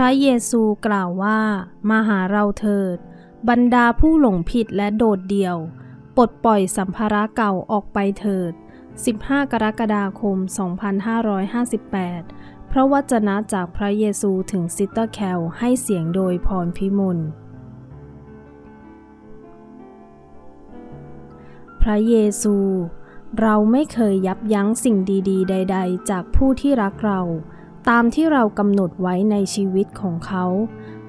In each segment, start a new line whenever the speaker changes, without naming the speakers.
ระเยซูกล่าวว่า มาหาเราเถิด บรรดาผู้หลงผิดและโดดเดี่ยว ปลดปล่อยสัมภาระเก่าออกไปเถิด 15 กรกฎาคม 2558 พระวจนะจากพระเยซูถึงซิสเตอร์แคลให้เสียงโดยพรพิมลพระเยซู เราไม่เคยยับยั้งสิ่งดี ๆ ใด ๆ จากผู้ที่รักเรา ตามที่เรากำหนดไว้ในชีวิตของเขา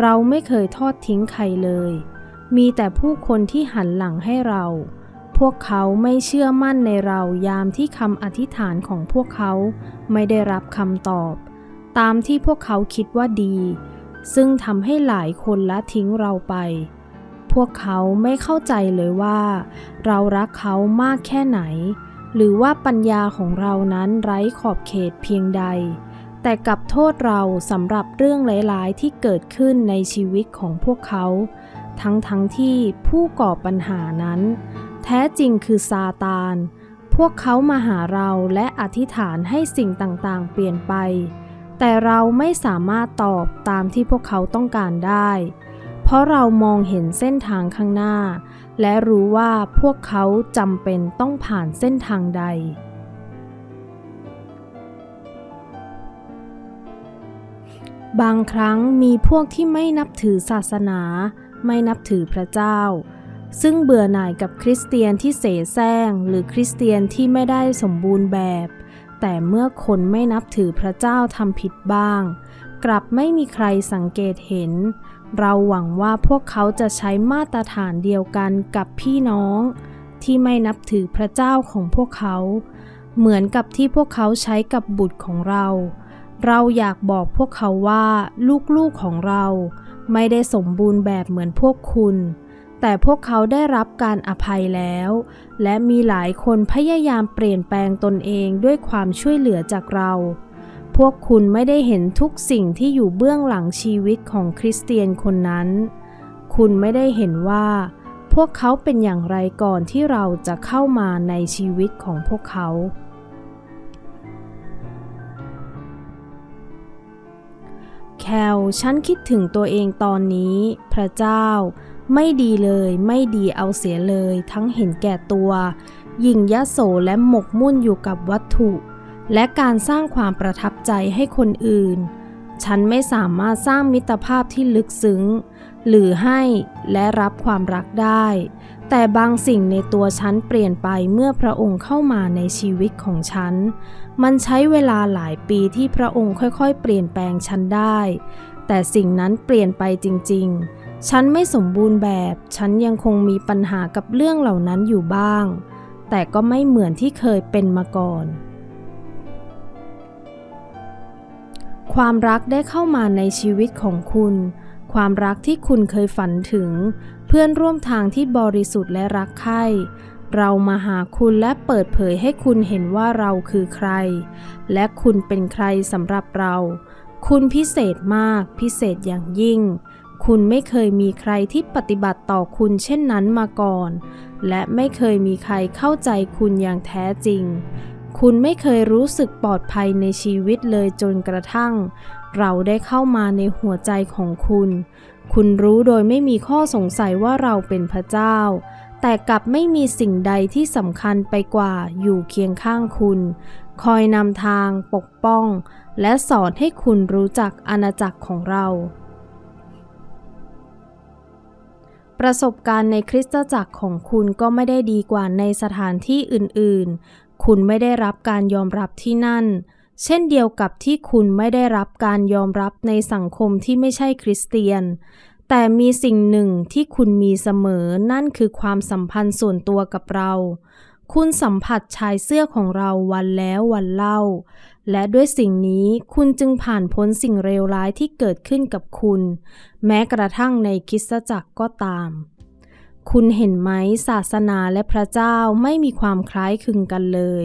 เราไม่เคยทอดทิ้งใครเลย มีแต่ผู้คนที่หันหลังให้เรา พวกเขาไม่เชื่อมั่นในเรายามที่คำอธิษฐานของพวกเขาไม่ได้รับคำตอบ ตามที่พวกเขาคิดว่าดี ซึ่งทำให้หลายคนละทิ้งเราไป พวกเขาไม่เข้าใจเลยว่า เรารักเขามากแค่ไหน หรือว่าปัญญาของเรานั้นไร้ขอบเขตเพียงใด แต่กลับโทษเราสำหรับเรื่องหลายๆ ที่เกิดขึ้นในชีวิตของพวกเขา ทั้งๆทที่ผู้ก่อปัญหานั้น แท้จริงคือซาตาน พวกเขามาหาเราและอธิษฐานให้สิ่งต่างๆ เปลี่ยนไป แต่เราไม่สามารถตอบตามที่พวกเขาต้องการได้ เพราะเรามองเห็นเส้นทางข้างหน้า และรู้ว่าพวกเขาจำเป็นต้องผ่านเส้นทางใด บางครั้งมีพวกที่ไม่นับถือศาสนา ไม่นับถือพระเจ้า ซึ่งเบื่อหน่ายกับคริสเตียนที่เสแสร้งหรือคริสเตียนที่ไม่ได้สมบูรณ์แบบ แต่เมื่อคนไม่นับถือพระเจ้าทำผิดบ้าง กลับไม่มีใครสังเกตเห็น เราหวังว่าพวกเขาจะใช้มาตรฐานเดียวกันกับพี่น้อง ที่ไม่นับถือพระเจ้าของพวกเขา เหมือนกับที่พวกเขาใช้กับบุตรของเรา เราอยากบอกพวกเขาว่าลูกๆของเราไม่ได้สมบูรณ์แบบเหมือนพวกคุณ แต่พวกเขาได้รับการอภัยแล้ว และมีหลายคนพยายามเปลี่ยนแปลงตนเองด้วยความช่วยเหลือจากเรา พวกคุณไม่ได้เห็นทุกสิ่งที่อยู่เบื้องหลังชีวิตของคริสเตียนคนนั้น คุณไม่ได้เห็นว่า พวกเขาเป็นอย่างไรก่อนที่เราจะเข้ามาในชีวิตของพวกเขา แคลฉันคิดถึงตัวเองตอนนี้ พระเจ้า ไม่ดีเลย ไม่ดีเอาเสียเลย ทั้งเห็นแก่ตัว ยิ่งยโสและหมกมุ่นอยู่กับวัตถุ และการสร้างความประทับใจให้คนอื่น ฉันไม่สามารถสร้างมิตรภาพที่ลึกซึ้ง หรือให้และรับความรักได้ แต่บางสิ่งในตัวฉันเปลี่ยนไปเมื่อพระองค์เข้ามาในชีวิตของฉัน มันใช้เวลาหลายปีที่พระองค์ค่อยๆ เปลี่ยนแปลงฉันได้ แต่สิ่งนั้นเปลี่ยนไปจริงๆ ฉันไม่สมบูรณ์แบบ ฉันยังคงมีปัญหากับเรื่องเหล่านั้นอยู่บ้าง แต่ก็ไม่เหมือนที่เคยเป็นมาก่อน ความรักได้เข้ามาในชีวิตของคุณ ความรักที่คุณเคยฝันถึง เพื่อนร่วมทางที่บริสุทธิ์และรักใคร่ เรามาหาคุณและเปิดเผยให้คุณเห็นว่าเราคือใคร และคุณเป็นใครสำหรับเรา คุณพิเศษมาก พิเศษอย่างยิ่ง คุณไม่เคยมีใครที่ปฏิบัติต่อคุณเช่นนั้นมาก่อน และไม่เคยมีใครเข้าใจคุณอย่างแท้จริง คุณไม่เคยรู้สึกปลอดภัยในชีวิตเลยจนกระทั่ง เราได้เข้ามาในหัวใจของคุณ คุณรู้โดยไม่มีข้อสงสัยว่าเราเป็นพระเจ้า แต่กลับไม่มีสิ่งใดที่สำคัญไปกว่าอยู่เคียงข้างคุณ คอยนำทาง ปกป้อง และสอนให้คุณรู้จักอาณาจักรของเรา ประสบการณ์ในคริสตจักรของคุณก็ไม่ได้ดีกว่าในสถานที่อื่น ๆ คุณไม่ได้รับการยอมรับที่นั่น เช่นเดียวกับที่คุณไม่ได้รับการยอมรับในสังคมที่ไม่ใช่คริสเตียน แต่มีสิ่งหนึ่งที่คุณมีเสมอนั่นคือความสัมพันธ์ส่วนตัวกับเรา คุณสัมผัสชายเสื้อของเราวันแล้ววันเล่า และด้วยสิ่งนี้คุณจึงผ่านพ้นสิ่งเลวร้ายที่เกิดขึ้นกับคุณ แม้กระทั่งในคิสจักรก็ตาม คุณเห็นไหมศาสนาและพระเจ้าไม่มีความคล้ายคลึงกันเลย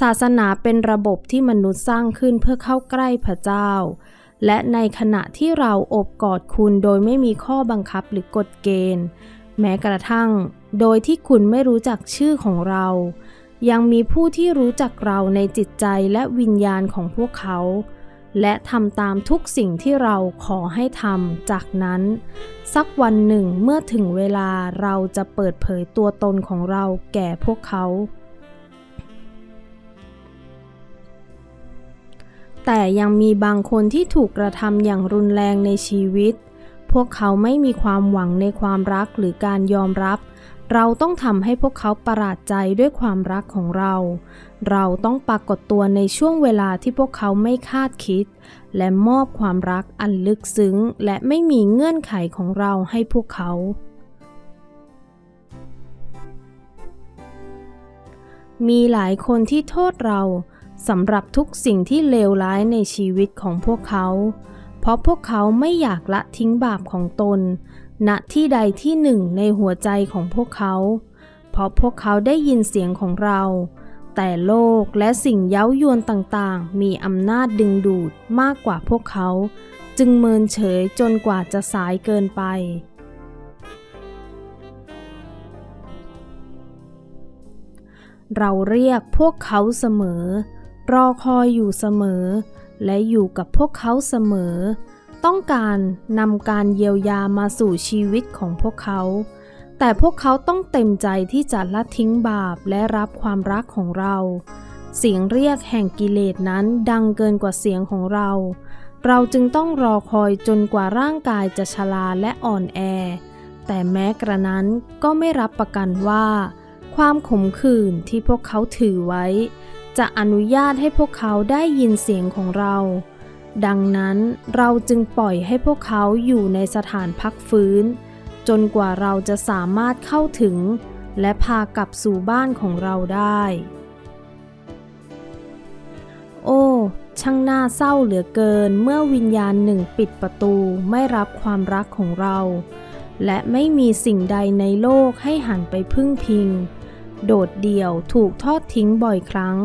ศาสนาเป็นระบบที่มนุษย์สร้างขึ้นเพื่อเข้าใกล้พระเจ้า และในขณะที่เราอบกอดคุณโดยไม่มีข้อบังคับหรือกฎเกณฑ์ แม้กระทั่ง โดยที่คุณไม่รู้จักชื่อของเรา ยังมีผู้ที่รู้จักเราในจิตใจและวิญญาณของพวกเขา และทำตามทุกสิ่งที่เราขอให้ทำจากนั้น สักวันหนึ่งเมื่อถึงเวลาเราจะเปิดเผยตัวตนของเราแก่พวกเขา แต่ยังมีบางคนที่ถูกกระทำอย่างรุนแรงในชีวิต พวกเขาไม่มีความหวังในความรักหรือการยอมรับ เราต้องทำให้พวกเขาประหลาดใจด้วยความรักของเรา เราต้องปรากฏตัวในช่วงเวลาที่พวกเขาไม่คาดคิด และมอบความรักอันลึกซึ้ง และไม่มีเงื่อนไขของเราให้พวกเขามีหลายคนที่โทษเรา สำหรับทุกสิ่งที่เลวร้ายในชีวิตของพวกเขา เพราะพวกเขาไม่อยากละทิ้งบาปของตน ณ ที่ใดที่หนึ่งในหัวใจของพวกเขา เพราะพวกเขาได้ยินเสียงของเรา แต่โลกและสิ่งเย้ายวนต่างๆ มีอำนาจดึงดูดมากกว่าพวกเขา จึงเมินเฉยจนกว่าจะสายเกินไปเราเรียกพวกเขาเสมอ รอคอยอยู่เสมอ และอยู่กับพวกเขาเสมอ ต้องการนำการเยียวยามาสู่ชีวิตของพวกเขา แต่พวกเขาต้องเต็มใจที่จะละทิ้งบาปและรับความรักของเรา เสียงเรียกแห่งกิเลสนั้นดังเกินกว่าเสียงของเรา เราจึงต้องรอคอยจนกว่าร่างกายจะชราและอ่อนแอ แต่แม้กระนั้นก็ไม่รับประกันว่า ความขมขื่นที่พวกเขาถือไว้ จะอนุญาตให้พวกเขาได้ยินเสียงของเรา ดังนั้นเราจึงปล่อยให้พวกเขาอยู่ในสถานพักฟื้น จนกว่าเราจะสามารถเข้าถึง และพากลับสู่บ้านของเราได้ โอ้ช่างน่าเศร้าเหลือเกินเมื่อวิญญาณหนึ่งปิดประตูไม่รับความรักของเรา และไม่มีสิ่งใดในโลกให้หันไปพึ่งพิง โดดเดี่ยวถูกทอดทิ้งบ่อยครั้ง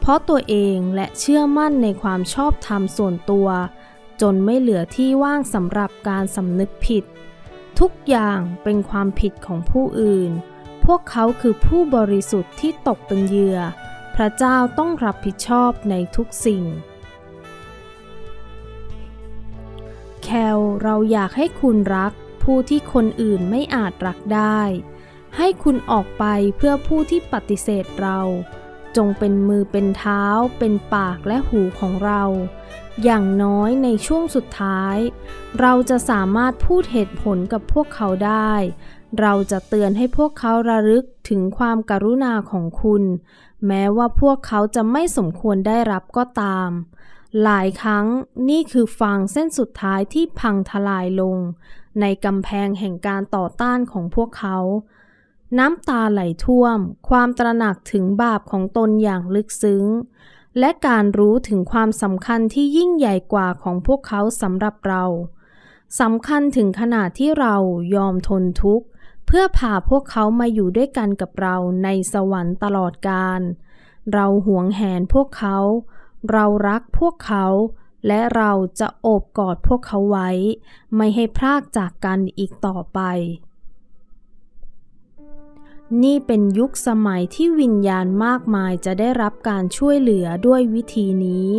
เพราะตัวเองและเชื่อมั่นในความชอบธรรมส่วนตัว จนไม่เหลือที่ว่างสำหรับการสำนึกผิด ทุกอย่างเป็นความผิดของผู้อื่น พวกเขาคือผู้บริสุทธิ์ที่ตกเป็นเหยื่อ พระเจ้าต้องรับผิดชอบในทุกสิ่งแคลเราอยากให้คุณรักผู้ที่คนอื่นไม่อาจรักได้ ให้คุณออกไปเพื่อผู้ที่ปฏิเสธเรา จงเป็นมือเป็นเท้า เป็นปากและหูของเรา อย่างน้อยในช่วงสุดท้าย เราจะสามารถพูดเหตุผลกับพวกเขาได้ เราจะเตือนให้พวกเขาระลึกถึงความกรุณาของคุณ แม้ว่าพวกเขาจะไม่สมควรได้รับก็ตาม หลายครั้งนี่คือฟางเส้นสุดท้ายที่พังทลายลง ในกำแพงแห่งการต่อต้านของพวกเขา น้ำตาไหลท่วม ความตระหนักถึงบาปของตนอย่างลึกซึ้ง และการรู้ถึงความสำคัญที่ยิ่งใหญ่กว่าของพวกเขาสำหรับเราสำคัญถึงขนาดที่เรายอมทนทุกข์ เพื่อพาพวกเขามาอยู่ด้วยกันกับเราในสวรรค์ตลอดกาลเราหวงแหนพวกเขา เรารักพวกเขา และเราจะโอบกอดพวกเขาไว้ ไม่ให้พรากจากกันอีกต่อไป นี่เป็นยุคสมัยที่วิญญาณมากมายจะได้รับการช่วยเหลือด้วยวิธีนี้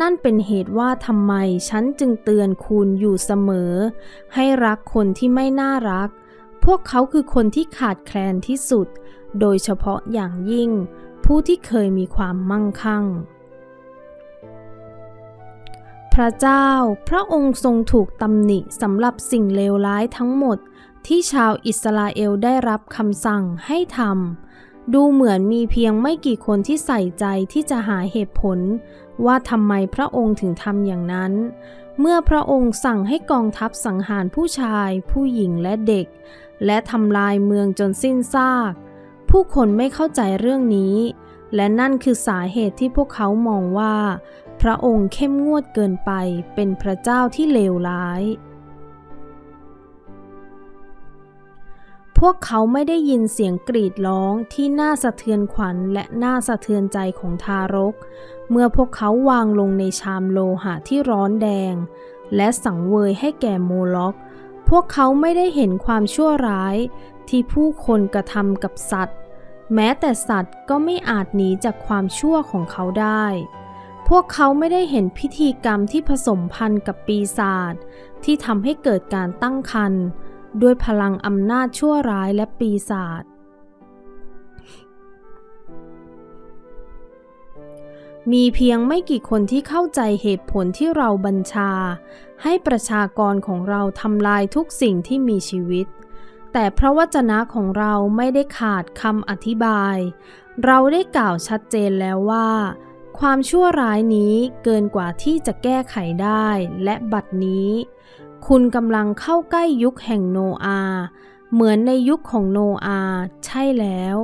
นั่นเป็นเหตุว่าทำไมฉันจึงเตือนคุณอยู่เสมอ ให้รักคนที่ไม่น่ารัก พวกเขาคือคนที่ขาดแคลนที่สุด โดยเฉพาะอย่างยิ่ง ผู้ที่เคยมีความมั่งคั่ง พระเจ้าพระองค์ทรงถูกตำหนิสำหรับสิ่งเลวร้ายทั้งหมด ที่ชาวอิสราเอลได้รับคำสั่งให้ทำดูเหมือนมีเพียงไม่กี่คนที่ใส่ใจที่จะหาเหตุผล ว่าทำไมพระองค์ถึงทำอย่างนั้น เมื่อพระองค์สั่งให้กองทัพสังหารผู้ชาย ผู้หญิงและเด็ก และทำลายเมืองจนสิ้นซาก ผู้คนไม่เข้าใจเรื่องนี้ และนั่นคือสาเหตุที่พวกเขามองว่า พระองค์เข้มงวดเกินไปเป็นพระเจ้าที่เลวร้าย พวกเขาไม่ได้ยินเสียงกรีดร้องที่น่าสะเทือนขวัญและน่าสะเทือนใจของทารก เมื่อพวกเขาวางลงในชามโลหะที่ร้อนแดง และสังเวยให้แก่โมล็อก พวกเขาไม่ได้เห็นความชั่วร้ายที่ผู้คนกระทำกับสัตว์ แม้แต่สัตว์ก็ไม่อาจหนีจากความชั่วของเขาได้ พวกเขาไม่ได้เห็นพิธีกรรมที่ผสมพันธ์กับปีศาจที่ทำให้เกิดการตั้งครรภ์ ด้วยพลังอำนาจชั่วร้ายและปีศาจ มีเพียงไม่กี่คนที่เข้าใจเหตุผลที่เราบัญชา ให้ประชากรของเราทำลายทุกสิ่งที่มีชีวิต แต่พระวจนะของเราไม่ได้ขาดคำอธิบาย เราได้กล่าวชัดเจนแล้วว่า ความชั่วร้ายนี้เกินกว่าที่จะแก้ไขได้และบัดนี้ คุณกำลังเข้าใกล้ยุคแห่งโนอา เหมือนในยุคของโนอา ใช่แล้ว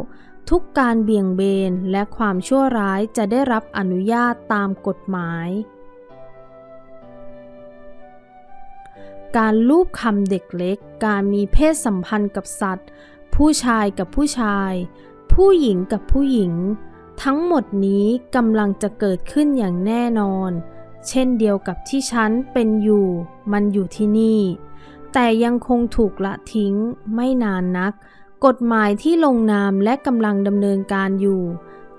ทุกการเบี่ยงเบนและความชั่วร้ายจะได้รับอนุญาตตามกฎหมาย การลูบคำเด็กเล็ก การมีเพศสัมพันธ์กับสัตว์ ผู้ชายกับผู้ชาย ผู้หญิงกับผู้หญิง ทั้งหมดนี้กำลังจะเกิดขึ้นอย่างแน่นอน เช่นเดียวกับที่ฉันเป็นอยู่ มันอยู่ที่นี่ แต่ยังคงถูกละทิ้งไม่นานนัก กฎหมายที่ลงนามและกำลังดำเนินการอยู่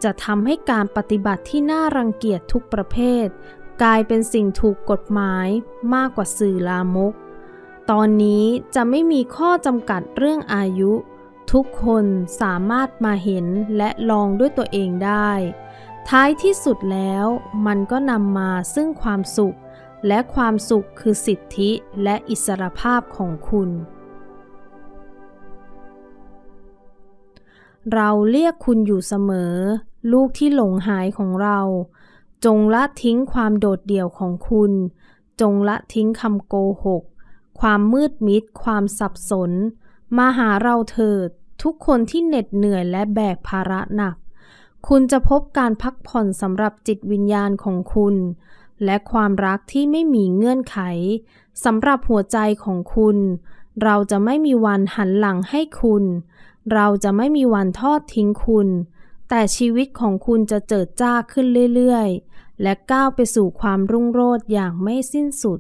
จะทำให้การปฏิบัติที่น่ารังเกียจทุกประเภท กลายเป็นสิ่งถูกกฎหมายมากกว่าสื่อลามก ตอนนี้จะไม่มีข้อจำกัดเรื่องอายุ ทุกคนสามารถมาเห็นและลองด้วยตัวเองได้ ท้ายที่สุดแล้วมันก็นำมาซึ่งความสุข และความสุขคือสิทธิและอิสรภาพของคุณ เราเรียกคุณอยู่เสมอ ลูกที่หลงหายของเรา จงละทิ้งความโดดเดี่ยวของคุณ จงละทิ้งคำโกหก ความมืดมิด ความสับสน มาหาเราเถิด ทุกคนที่เหน็ดเหนื่อยและแบกภาระหนัก คุณจะพบการพักผ่อนสำหรับจิตวิญญาณของคุณ และความรักที่ไม่มีเงื่อนไขสำหรับหัวใจของคุณ เราจะไม่มีวันหันหลังให้คุณ เราจะไม่มีวันทอดทิ้งคุณ แต่ชีวิตของคุณจะเจิดจ้าขึ้นเรื่อยๆ และก้าวไปสู่ความรุ่งโรจน์อย่างไม่สิ้นสุด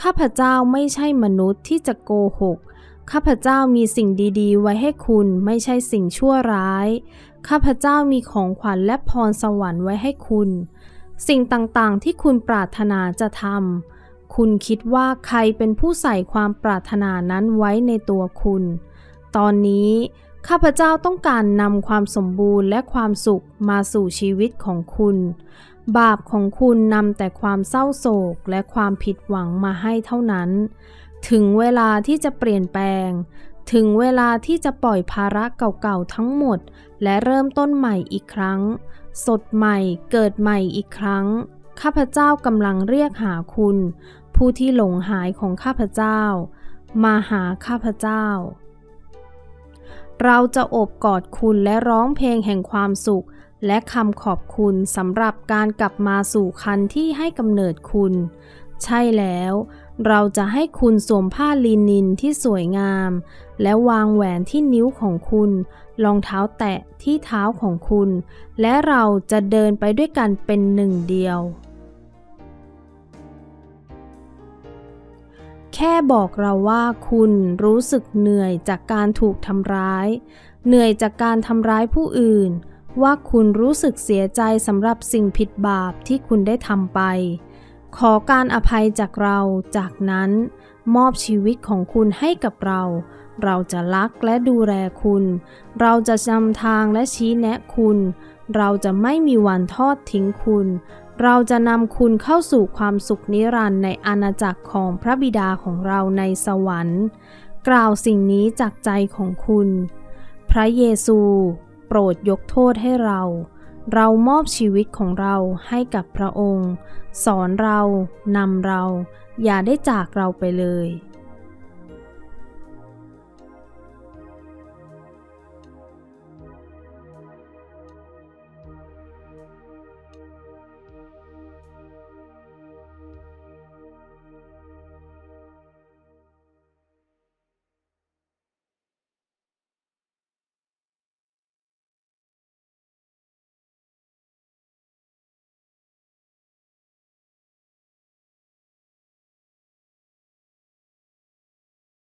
ข้าพเจ้าไม่ใช่มนุษย์ที่จะโกหก ข้าพเจ้ามีสิ่งดีๆ ไว้ให้คุณไม่ใช่สิ่งชั่วร้าย ข้าพเจ้ามีของขวัญและพรสวรรค์ไว้ให้คุณ สิ่งต่างๆ ที่คุณปรารถนาจะทำ คุณคิดว่าใครเป็นผู้ใส่ความปรารถนานั้นไว้ในตัวคุณ ตอนนี้ ข้าพเจ้าต้องการนำความสมบูรณ์และความสุขมาสู่ชีวิตของคุณ บาปของคุณนำแต่ความเศร้าโศกและความผิดหวังมาให้เท่านั้น ถึงเวลาที่จะเปลี่ยนแปลง ถึงเวลาที่จะปล่อยภาระเก่าๆทั้งหมด และเริ่มต้นใหม่อีกครั้ง สดใหม่เกิดใหม่อีกครั้ง ข้าพเจ้ากำลังเรียกหาคุณ ผู้ที่หลงหายของข้าพเจ้า มาหาข้าพเจ้า เราจะโอบกอดคุณและร้องเพลงแห่งความสุข และคำขอบคุณสำหรับการกลับมาสู่คันที่ให้กำเนิดคุณ ใช่แล้ว เราจะให้คุณสวมผ้าลีนินที่สวยงาม และวางแหวนที่นิ้วของคุณ รองเท้าแตะที่เท้าของคุณ และเราจะเดินไปด้วยกันเป็นหนึ่งเดียว แค่บอกเราว่าคุณรู้สึกเหนื่อยจากการถูกทำร้าย เหนื่อยจากการทำร้ายผู้อื่น ว่าคุณรู้สึกเสียใจสำหรับสิ่งผิดบาปที่คุณได้ทำไป ขอการอภัยจากเรา จากนั้นมอบชีวิตของคุณให้กับเรา เราจะรักและดูแลคุณ เราจะจำทางและชี้แนะคุณ เราจะไม่มีวันทอดทิ้งคุณ เราจะนำคุณเข้าสู่ความสุขนิรันดร์ในอาณาจักรของพระบิดาของเราในสวรรค์ กล่าวสิ่งนี้จากใจของคุณ พระเยซู โปรดยกโทษให้เรา เรามอบชีวิตของเราให้กับพระองค์ สอนเรานำเรา อย่าได้จากเราไปเลย